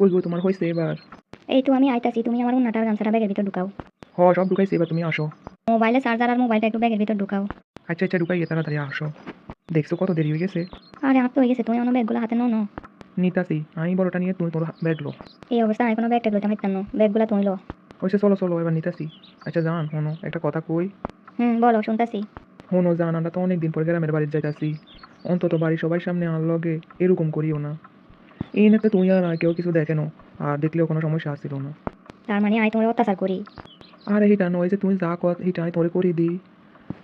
কই গো তোমার হয়েছে এবার। এই তো আমি আইতাছি তুমি আমার উন্নাটার গামছাটা ব্যাগের ভিতর ঢুকাও। হ সব ঢুকাইছে এবার তুমি আসো। মোবাইলে চার্জার আর মোবাইলটা একটু ব্যাগের ভিতর ঢুকাও। আচ্ছা আচ্ছা ঢুকাই তাড়াতাড়ি আসো। দেখছ কত দেরি হয়ে গেছে? আরে আমার তো হয়ে গেছে তুমি আমার ব্যাগগুলো হাতে নো নো। নিতাছি আমি বড়টা নিয়ে তুমি তোর ব্যাগ লো। এই অবস্থা আমি কোনো ব্যাগ ট্যাগ লইতে পারতাম ব্যাগগুলো তুমি লো। হয়েছে চলো চলো এবার নিতাছি আচ্ছা জান শোনো একটা কথা কই? হুম বলো শুনতাছি। শোনো জান আমরা তো অনেকদিন পর গ্রামের বাড়ির যাইতাছি। অন্তত বাড়ি সবাই সামনে আর লগে এরকম করিও না। এই নাতে তুমি আর না কেউ কিছু দেখেনো আর দেখলেও কোনো সমস্যা আসছিল না। তার মানে আমি তোমার অত্যাচার করি। আর এইটা নয় যে তুমি যা কর এইটা আমি তোরে করে দিই।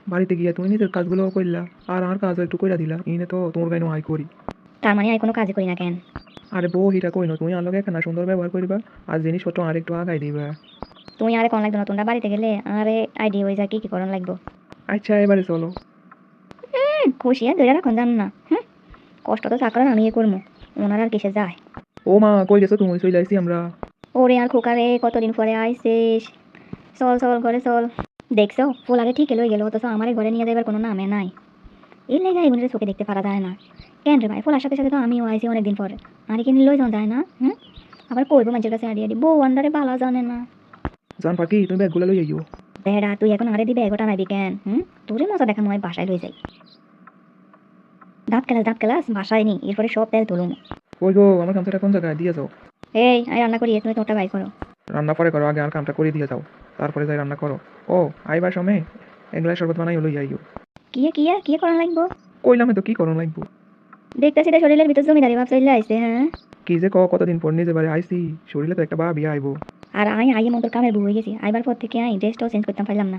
বাড়িতে গিয়ে তুমি নিজের কাজগুলো করলা আর আর কাজ একটু কইরা দিলা। ইনে তো তোমার গাইনো আই করি। তার মানে আমি কোনো কাজ করি না কেন? আরে বউ হিটা কই না তুমি আর লগে একখানা সুন্দর ব্যবহার করিবা আর জিনিসপত্র আর একটু আগাই দিবা। তুমি আরে কোন লাগতো নতুনটা বাড়িতে গেলে আরে আইডি হয়ে যায় কি কি করণ লাগবো। আচ্ছা এবারে চলো। খুশি আর ধরে রাখুন জান না। কষ্ট তো চাকরান আমি করব। ওনার আর কিসে যায়? ও মা কই গেছো তুমি? চলে আইছি আমরা। ওরে আর খোকারে কতদিন পরে আইসিস? চল চল ঘরে চল। দেখছ? ফুল আগে ঠিক লই গেল অথচ আমার ঘরে নিয়ে যাবার কোনো নামে নাই। এই লেগে এগুলো চোখে দেখতে পারা যায় না। কেন রে ভাই? ফুলার সাথে সাথে তো আমিও আইসি অনেকদিন পরে। আর কি লই যাওয়া যায় না? হুম? আবার কইবো মানুষের কাছে আড়ি আড়ি বউ আন্ডারে ভালো জানে না। জান পাখি তুমি ব্যাগগুলো লই আইও। বেড়া তুই এখন আরে দিবে এগোটা নাবি কেন? হুম? তোরে মজা দেখা হয় বাসায় লই যাই। দাঁত কেলাস দাঁত কেলাস বাসায় নি এরপরে সব তেল তুলুম। কই গো আমার কামটা কোন জায়গায়? দিয়ে যাও। এই আমি রান্না করি তুমি তোরটা বাই করো। রান্না পরে করো আগে আর কামটা করে দিয়ে যাও। তারপরে যাই রান্না করো। ও আইবার সময়। এগুলা শরবত বানাই লই আইও। কিয়ে কিয়ে কিয়ে করা লাগবো? কইলামে তো কি করণ লাগবো? দেখতেছি তো শরীরের ভিতর জমিদারি ভাব চলে আইছে হ্যাঁ? কি যে ক কতদিন পর নিজে বাড়ি আইছি শরীরে তো একটা বা বিয়া আইবো। আর আমি আগে মতো কামের বউ হয়ে গেছি। আইবার পর থেকে আমি ড্রেসটাও চেঞ্জ করতে পারলাম না।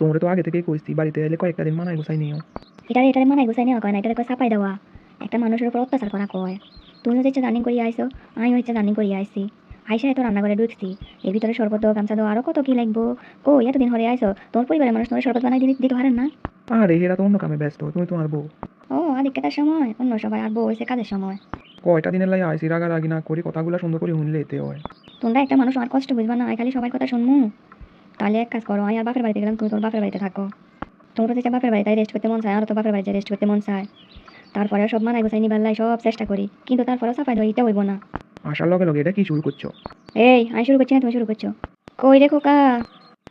তোমরা তো আগে থেকেই কইছি বাড়িতে এলে কয়েকটা দিন মানাই গোছাই নিও। এটা এটারে মানাই গুছাই নেওয়া কয় না এটারে কয় চাপাই দেওয়া। একটা মানুষের উপর অত্যাচার করা কয়। তুমি হচ্ছে রানিং করিয়ে আইসো আমি হচ্ছে রানিং করিয়ে আইসি আইসা এত রান্না করে ঢুকছি এর ভিতরে শরবত দাও গামছা দাও আরও কত কি লাগবো? কো এতদিন হরে আইসো তোমার পরিবারের মানুষ তোমার শরবত বানাই দিতে দিতে পারেন না? আরে এরা তো অন্য কামে ব্যস্ত তুমি তোমার বউ। ও আদিক্যতার সময় অন্য সবাই আর বউ হয়েছে কাজের সময়। কয়টা দিনের লাই আইসি রাগারাগি না করি কথাগুলো সুন্দর করে শুনলে এতে হয়। তোমরা একটা মানুষ আর কষ্ট বুঝবা না খালি সবার কথা শুনমু। তাহলে এক কাজ করো আমি আর বাপের বাড়িতে গেলাম তুমি তোর বাপের বাড়িতে থাকো তোমরা যেটা বাপের বাড়িতে রেস্ট করতে মন চায় আর তো বাপের বাড়িতে রেস্ট করতে মন চায় তারপরেও সব মানাই গোছাই নিবার সব চেষ্টা করি কিন্তু তারপরেও সাফাই এটা হইব না আসার লগে লগে এটা কি শুরু করছ এই আমি শুরু করছি না তুমি শুরু করছ কই রে খোকা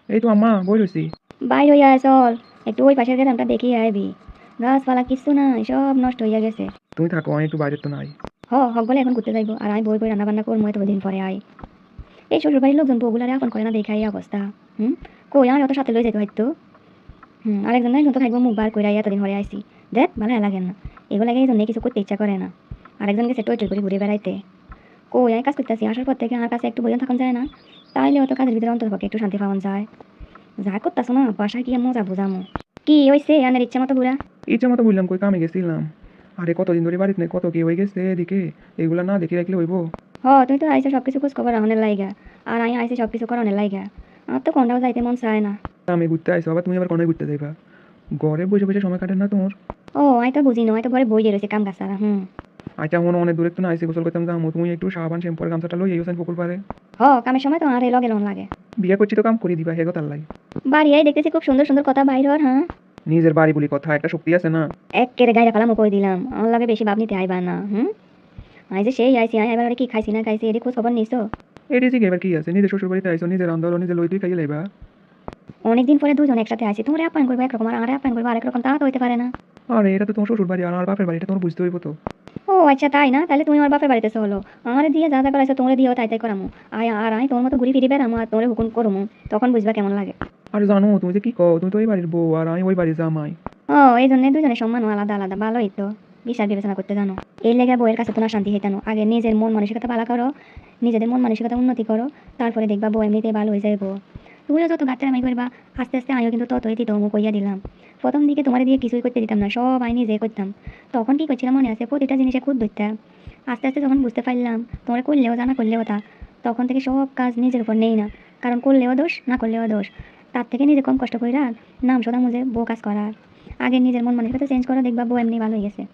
এই তো আম্মা বই রয়েছি বাইর হইয়া চল একটু ওই পাশের গ্রামটা দেখিয়ে আইবি গাছপালা কিছু নাই সব নষ্ট হইয়া গেছে তুমি থাকো আমি একটু বাইরে তো নাই হ হক বলে এখন ঘুরতে যাইবো আর আমি বই বই রান্না বান্না করব এত দিন পরে আই এই শ্বশুর বাড়ির লোকজন বউগুলারে আপন করে না দেখাই অবস্থা হুম? কই আমার অত সাথে লই যেতে হয়তো হুম আরেকজন না একজন তো থাকব মুখ বার করে এতদিন পরে আইসি দেখ ভালো লাগে না। এগুলো এই জন্য কিছু করতে ইচ্ছা করে না। আরেকজন গেছে টই টই করে ঘুরে বেড়াইতে। কই আমি কাজ করতেছি আসার পর থেকে আমার কাছে একটু বইজন থাকুন যায় না। তাইলে অত কাজের ভিতরে অন্তত একটু শান্তি পাওয়া যায়। যা করতেছো না বাসায় গিয়ে মজা বুঝামো? কি হয়েছে আনের ইচ্ছা মতো বুড়া? ইচ্ছে মতো বললাম কই কামে গেছিলাম। আরে কতদিন ধরে বাড়িতে নেই কত কি হয়ে গেছে এদিকে? এগুলা না দেখে রাখলে হইব। হ তুমি তো আইসে সব কিছু খোঁজ খবর রাখনের লাইগা। আর আমি আইসে সব কিছু করানোর লাইগা। আমার তো কোনটাও যাইতে মন চায় না। আমি ঘুরতে আইসো আবার তুমি আবার কোনে ঘুরতে যাইবা? ঘরে বসে বসে সময় কাটে না তোমার? ও আমি তো বুঝি না আমি তো ঘরে বই রয়েছে কাম কাজ সারা হুম। আচ্ছা মনে অনেক দূরে একটু না আইসি গোসল করতাম যাব তুমি একটু সাবান শ্যাম্পুর গামছাটা লই আইসেন পুকুর পারে হ কামের সময় তো আর লগে লোন লাগে। বিয়ে করছি তো কাম করে দিবা হেগো তার লাই বাড়ি আই দেখতেছি খুব সুন্দর সুন্দর কথা বাইর হর হ্যাঁ। নিজের বাড়ি বলি কথা একটা শক্তি আছে না? এক কেড়ে গাইরা ফেলাম কই দিলাম আমার লাগে বেশি ভাব নিতে আইবা না হুম। আই যে সেই আইসি আই এবার কি খাইছি না খাইছি এটি খোঁজ খবর নিছো? এটি ঠিক এবার কি আছে? নিজের শ্বশুর বাড়িতে আইসো নিজের আন্দোলন নিজের লই তুই খাইয়ে লাইবা। অনেকদিন পরে দুজন একসাথে আইসি তোমরা আপ্যায়ন করব একরকম আর আরে আপ্যায়ন করব আরেক রকম তা তো হইতে পারে না। আরে এটা তো তোমার শ্বশুর বাড়ি আর আমার বাপের বাড়ি এটা তোমার বুঝতে হইব তো। ও আচ্ছা তাই না? তাহলে তুমি আমার বাপের বাড়িতে চলো। আমার দিয়ে যা যা করাইছো তোমরা দিও তাই তাই করামু। আয় আর আমি তোমার মতো ঘুরি ফিরি বেড়ামো আর তোমরা হুকুম করমু। তখন বুঝবা কেমন লাগে। আরে জানো তুমি যে কি কও তুমি তো ওই বাড়ির বউ আর আমি ওই বাড়ির জামাই। ও এই জন্য দুজনের সম্মান আলাদা আলাদা ভালোই তো। বিচার বিবেচনা করতে জানো। এই লেগে বইয়ের কাছে তোমার শান্তি হইতানো আগে নিজের মন মানসিকতা ভালো করো। নিজেদের মন মানসিকতা উন্নতি করো, তারপরে দেখবা বউ এমনিতে ভালো হয়ে যাইব। তুমিও যত আমি করবা, আস্তে আস্তে আমিও কিন্তু ততই দিত মুখ কইয়া দিলাম। প্রথম দিকে তোমার দিয়ে কিছুই করতে দিতাম না, সব আমি নিজে করতাম। তখন কি করছিলাম মনে আছে? প্রতিটা জিনিসে খুদ ধরতাম আস্তে আস্তে যখন বুঝতে পারলাম, তোমরা করলেও জানা করলেও তা, তখন থেকে সব কাজ নিজের উপর নেই না। কারণ করলেও দোষ, না করলেও দোষ। তার থেকে নিজে কম কষ্ট করি করে নাম সোদা মুজে বউ কাজ করার। আগে নিজের মন মানসিকতা চেঞ্জ করো, দেখবা বউ এমনি ভালো হয়ে গেছে।